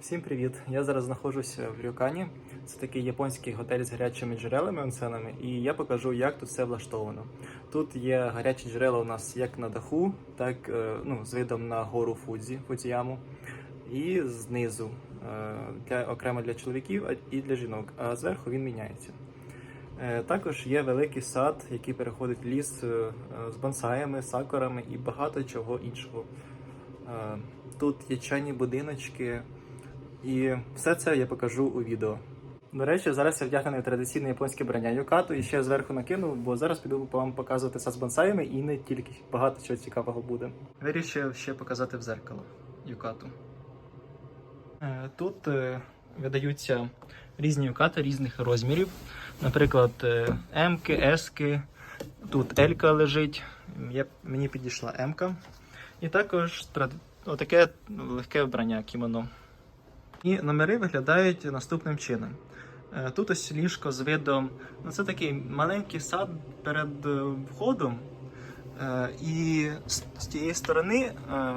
Всім привіт! Я зараз знаходжуся в Рюкані. Це такий японський готель з гарячими джерелами онсенами, і я покажу, як тут все влаштовано. Тут є гарячі джерела у нас як на даху, так е, ну, з видом на гору Фудзі, Фудзіяму, і знизу е, для, окремо для чоловіків і для жінок, а зверху він міняється. Е, Також є великий сад, який переходить в ліс з бонсаями, сакурами і багато чого іншого. Тут є чайні будиночки, і все це я покажу у відео. До речі, зараз я вдягнений традиційне японське брання юкату і ще зверху накинув, бо зараз піду вам показувати з бонсаями і не тільки багато чого цікавого буде. Вирішив ще показати в зеркало юкату. Е, Тут е, видаються різні юкати різних розмірів. Наприклад, е, М-ки, С-ки, тут L-ка лежить. Я, мені підійшла М-ка. І також отаке легке вбрання кімоно. І номери виглядають наступним чином. Е, Тут ось ліжко з видом. Ну, це такий маленький сад перед е, входом. Е, І з тієї сторони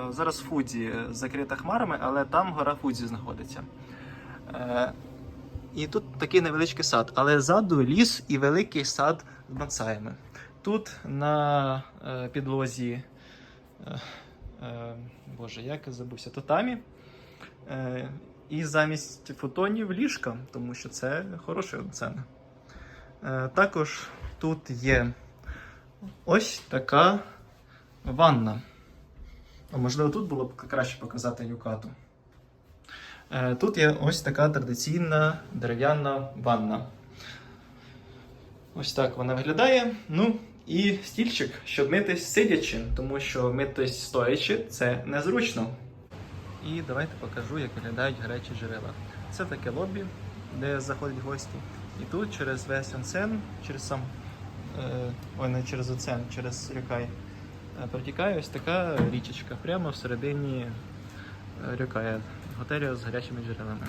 зараз Фудзі закрита хмарами, але там гора Фудзі знаходиться. І тут такий невеличкий сад, але ззаду ліс і великий сад з бонсаями. Тут на підлозі, боже, як я забувся, татамі. І замість фотонів ліжка, тому що це хороший онсен. Е, також тут є ось така ванна. Можливо, тут було б краще показати юкату. Е, Тут є ось така традиційна дерев'яна ванна. Ось так вона виглядає. Ну, і стільчик, щоб митись сидячи, тому що митись стоячи це незручно. І давайте покажу, як виглядають гарячі джерела. Це таке лобі, де заходять гості. І тут через весь онсен, через сам е, ой, не через оцен, через рюкай, е, протікає ось така річечка прямо всередині е, рюкая, готелю з гарячими джерелами.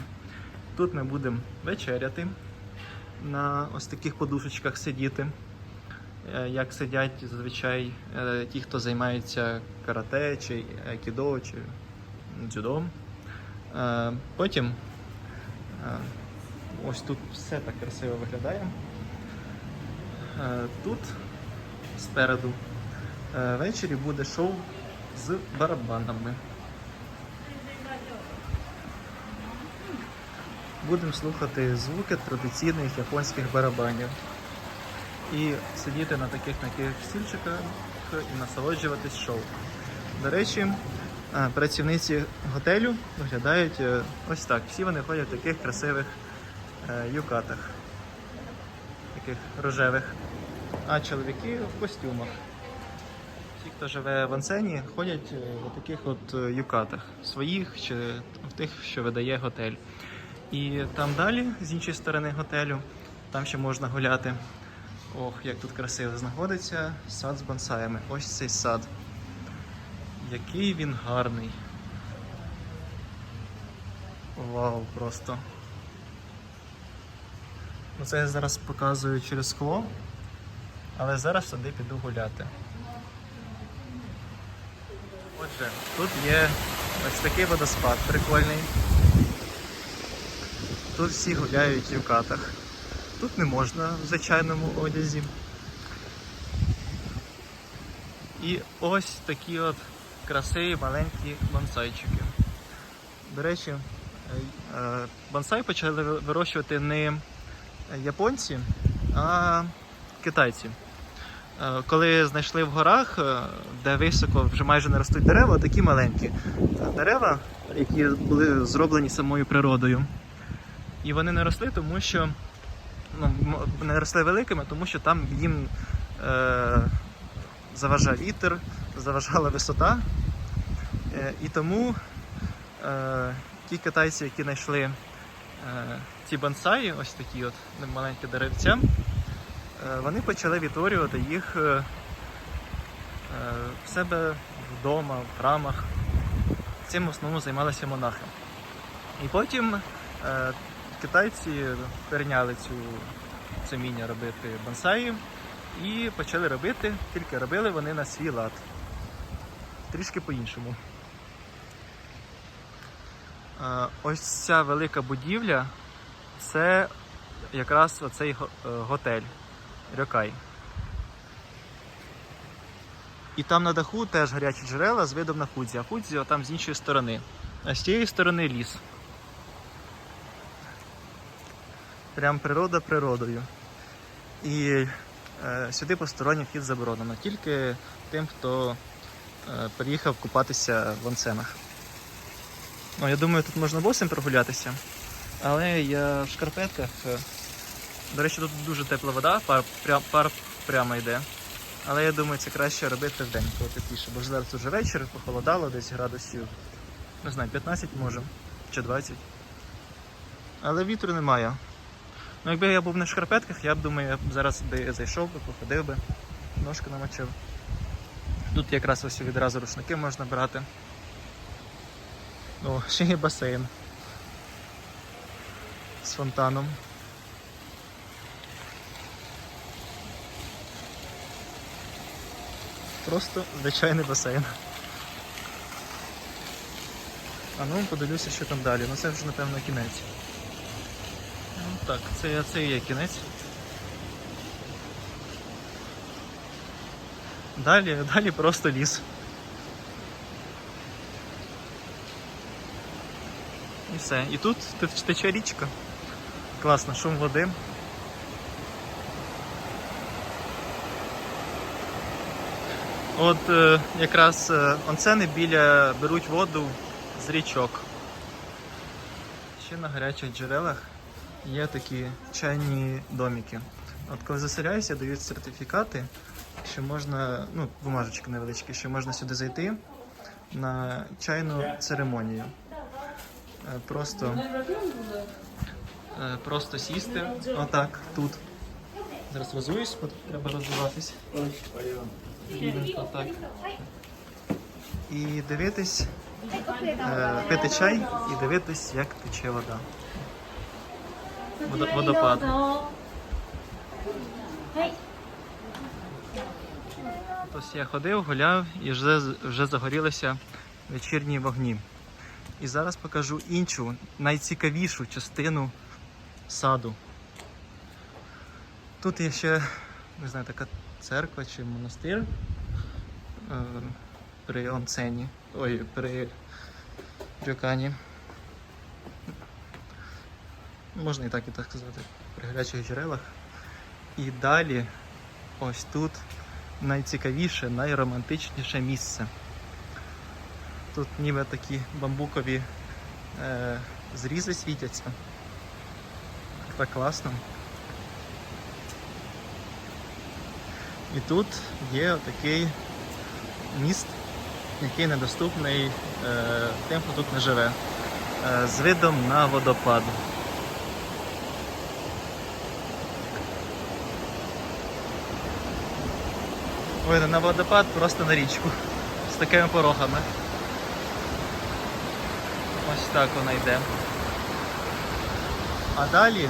Тут ми будемо вечеряти на ось таких подушечках сидіти, е, як сидять зазвичай ті, хто займається карате чи айкідо, чи дзюдо. Е, Потім е, ось тут все так красиво виглядає. Е, Тут спереду ввечері буде шоу з барабанами. Будемо слухати звуки традиційних японських барабанів і сидіти на таких таких стільчиках і насолоджуватись шоу. До речі, працівниці готелю виглядають е, ось так. Всі вони ходять в таких красивих е, юкатах, таких рожевих. А чоловіки в костюмах. Ті, хто живе в Ансені, ходять е, в таких от юкатах, своїх чи в тих, що видає готель. І там далі, з іншої сторони готелю, там ще можна гуляти. Ох, як тут красиво знаходиться сад з бонсаями. Ось цей сад. Який він гарний. Вау, просто. Оце я зараз показую через скло, але зараз сюди піду гуляти. Отже, тут є ось такий водоспад прикольний. Тут всі гуляють в юкатах. Тут не можна в звичайному одязі. І ось такі от красиві маленькі бонсайчики. До речі, е, е, бонсай почали вирощувати не японці, а китайці. Е, Коли знайшли в горах, е, де високо вже майже не ростуть дерева, такі маленькі Е, дерева, які були зроблені самою природою. І вони не росли, тому що ну, не росли великими, тому що там їм е, заважав вітер, заважала висота. Е, і тому е, ті китайці, які знайшли е, ці бонсаї, ось такі от маленькі деревця, вони почали відтворювати їх в себе вдома, в храмах. Цим в основному займалися монахи. І потім китайці перейняли цю це вміння робити бонсаї і почали робити, тільки робили вони на свій лад. Трішки по-іншому. Е, Ось ця велика будівля це якраз оцей е, готель Рьокай. І там на даху теж гарячі джерела з видом на Фудзі, а Фудзі там з іншої сторони. А з тієї сторони ліс. Прям природа природою. І е, сюди посторонній вхід заборонено. Тільки тим, хто приїхав купатися в онсенах. Ну, я думаю, тут можна босим прогулятися. Але я в шкарпетках. е, До речі, тут дуже тепла вода, пар, прям, пар прямо йде. Але я думаю, це краще робити вдень, коли тепліше. Бо зараз вже вечір, похолодало, десь градусів, не знаю, 15 може, чи 20. Але вітру немає. Ну, якби я був на шкарпетках, я б думаю, я б зараз би зайшов би, походив би, ножку намочив. Тут якраз ось відразу рушники можна брати. О, ще є басейн з фонтаном. Просто звичайний басейн. А ну подивлюся, що там далі. Ну це вже напевно кінець. Ну так, це, це і є кінець. Далі, далі просто ліс. І все. І тут те- тече річка. Класно, шум води. От е, якраз е, онцени біля беруть воду з річок. Ще на гарячих джерелах є такі чайні домики. От коли заселяюся, дають сертифікати, що можна, ну, бумажечки невеличкі, що можна сюди зайти на чайну церемонію. Е, Просто, е, просто сісти отак тут. Зараз розуюсь, треба розвиватись. Рівненько так. І дивитись, е, пити чай і дивитись, як тече вода. Водо- водопад. はい。Ось я ходив, гуляв і вже, вже загорілися вечірні вогні. І зараз покажу іншу, найцікавішу частину саду. Тут є ще, не знаю, така церква чи монастир е, при онцені, ой, при Рюкані. Можна і так, і так сказати, при гарячих джерелах. І далі ось тут найцікавіше, найромантичніше місце. Тут ніби такі бамбукові е, зрізи світяться. Так класно. І тут є такий міст, який недоступний е, тим, хто тут не живе, е, з видом на водопад. Не на водопад, просто на річку. З такими порогами. Ось так вона йде. А далі,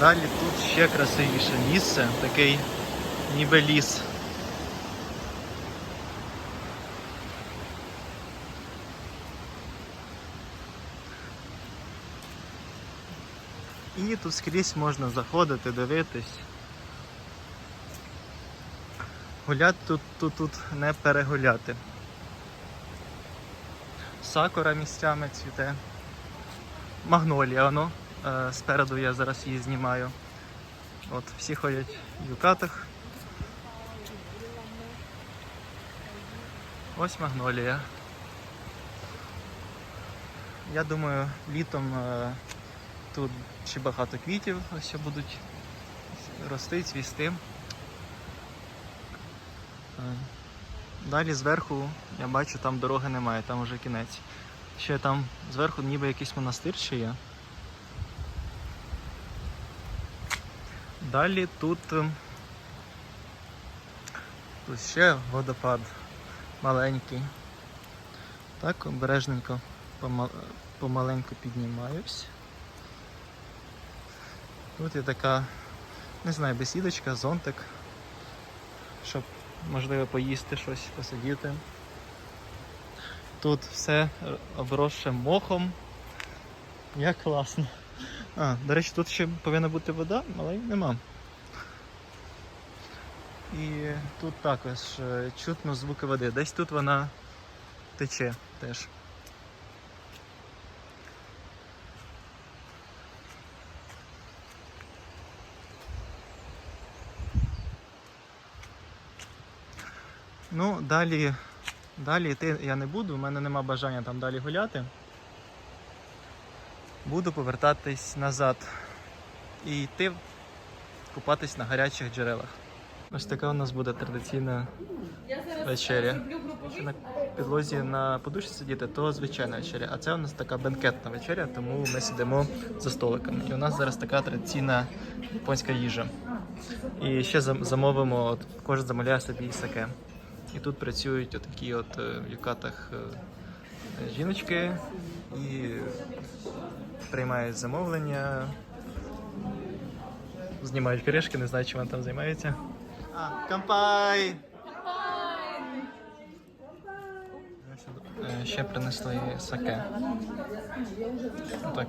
далі тут ще красивіше місце, такий ніби ліс. І тут скрізь можна заходити, дивитись. Гуляти тут, тут, тут не перегуляти. Сакура місцями цвіте. Магнолія, воно. Е, спереду я зараз її знімаю. От, всі ходять в юкатах. Ось магнолія. Я думаю, літом е, тут ще багато квітів ось будуть рости, цвісти. Е, Далі зверху я бачу, там дороги немає, там вже кінець. Ще там зверху ніби якийсь монастир ще є. Далі тут, ем, тут ще водопад маленький. Так, обережненько пома- помаленьку піднімаюсь. Тут є така, не знаю, бесідочка, зонтик, щоб можливо поїсти щось, посидіти. Тут все обросше мохом, Як класно. А, до речі, тут ще повинна бути вода, але її нема. І тут також е, чутно звуки води. Десь тут вона тече теж. Ну, далі, далі йти я не буду, у мене нема бажання там далі гуляти. Буду повертатись назад і йти купатись на гарячих джерелах. Ось така у нас буде традиційна вечеря. Якщо на підлозі на подушці сидіти, то звичайна вечеря. А це у нас така бенкетна вечеря, тому ми сидимо за столиками. І у нас зараз така традиційна японська їжа. І ще замовимо, кожен замовляє собі саке. І тут працюють отакі от е, в юкатах е, жіночки і приймають замовлення, знімають кришки, не знаю, чим вони там займаються. А, кампай! Е, Ще принесли саке. Так.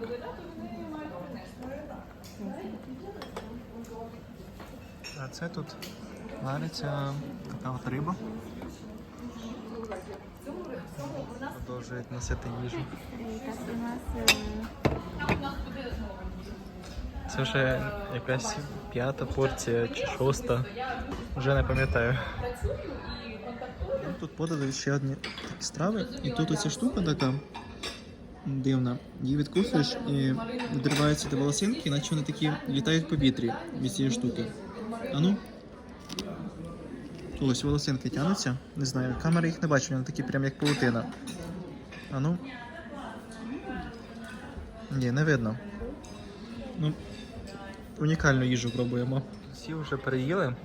А це тут вариться така от риба. Продовжують носити їжу. Це вже якась п'ята порція чи шоста. Вже не пам'ятаю. Тут подали ще одні такі страви, і тут оця штука така дивна. Її відкусуєш і відриваються ті волосинки, наче вони такі літають в повітрі від цієї штуки. А ну. Ось волосинки тянуться. Не знаю, камери їх не бачу, вони такі прям як паутина. А ну. Ні, не видно. Ну, унікальну їжу пробуємо. Всі вже переїли,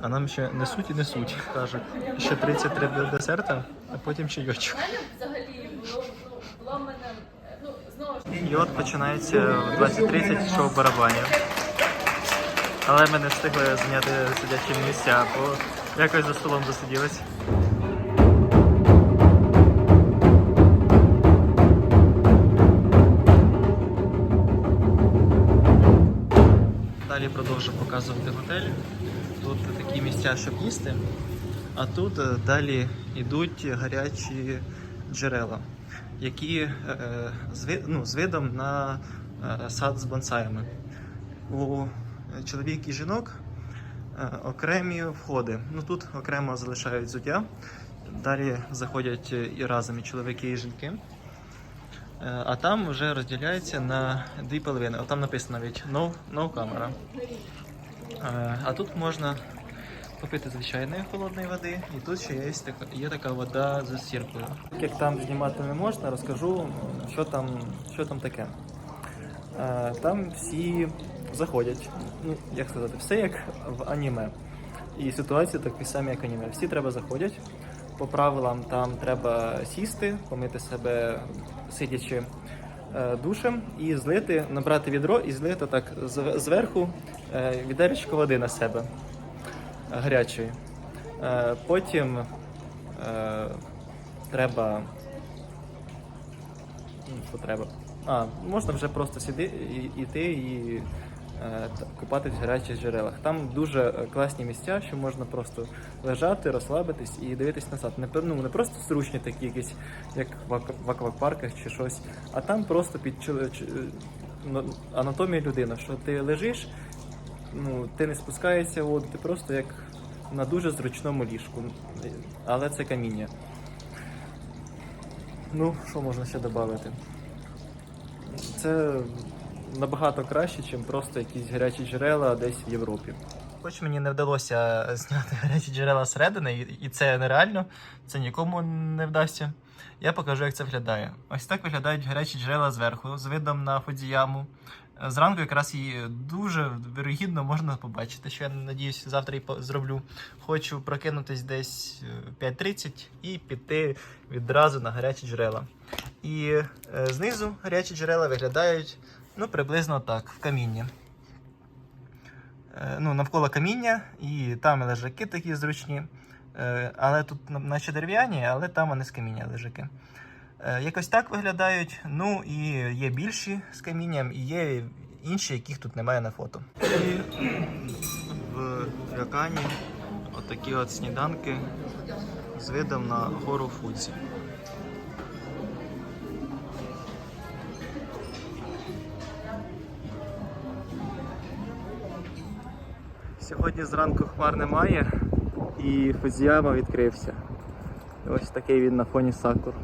а нам ще несуть і несуть. Кажуть, ще 33 до десерта, а потім була в мене, ну, І от починається в 20.30 шоу барабанів. Але ми не встигли зайняти сидячі місця, бо якось за столом засиділись. Далі продовжу показувати готель. Тут такі місця, щоб їсти. А тут е, далі йдуть гарячі джерела, які е, з, ну, з видом на е, сад з бонсаями. У чоловік і жінок е, окремі входи. Ну тут окремо залишають взуття. Далі заходять і разом і чоловіки, і жінки. Е, А там вже розділяється на дві половини. От там написано навіть no, no camera. Е, А тут можна попити звичайної холодної води, і тут ще є така, є така вода з сіркою. Як там знімати не можна, розкажу, що там, що там таке. Е, Там всі заходять, ну як сказати, все як в аніме. І ситуація такі самі, як аніме. Всі треба заходять. По правилам там треба сісти, помити себе сидячи е, душем і злити, набрати відро і злити так зверху е, відеречко води на себе гарячої. Е, Потім треба. Що? А, можна вже просто сюди і- йти і купатись в гарячих джерелах. Там дуже е, класні місця, що можна просто лежати, розслабитись і дивитись назад. Не, ну, не просто зручні такі якісь, як в, аквапарках чи щось, а там просто під е, анатомія людини, що ти лежиш, ну, ти не спускаєшся в воду, ти просто як на дуже зручному ліжку. Але це каміння. Ну, що можна ще додати? Це набагато краще, ніж просто якісь гарячі джерела десь в Європі. Хоч мені не вдалося зняти гарячі джерела зсередини, і- це нереально, це нікому не вдасться. Я покажу, як це виглядає. Ось так виглядають гарячі джерела зверху, з видом на Фудзіяму. Зранку якраз її дуже вірогідно можна побачити, що я надіюсь, завтра по- зроблю. Хочу прокинутись десь е, 5.30 і піти відразу на гарячі джерела. І е, знизу гарячі джерела виглядають ну, приблизно так, в камінні. Е, ну, навколо каміння, і там лежаки такі зручні. Е, але тут наче дерев'яні, але там вони з каміння лежаки. Е, Якось так виглядають. Ну і є більші з камінням, і є інші, яких тут немає на фото. І в Рякані отакі от сніданки з видом на гору Фудзі. Сьогодні зранку хмар немає і фузіяма відкрився. Ось такий він на фоні сакур.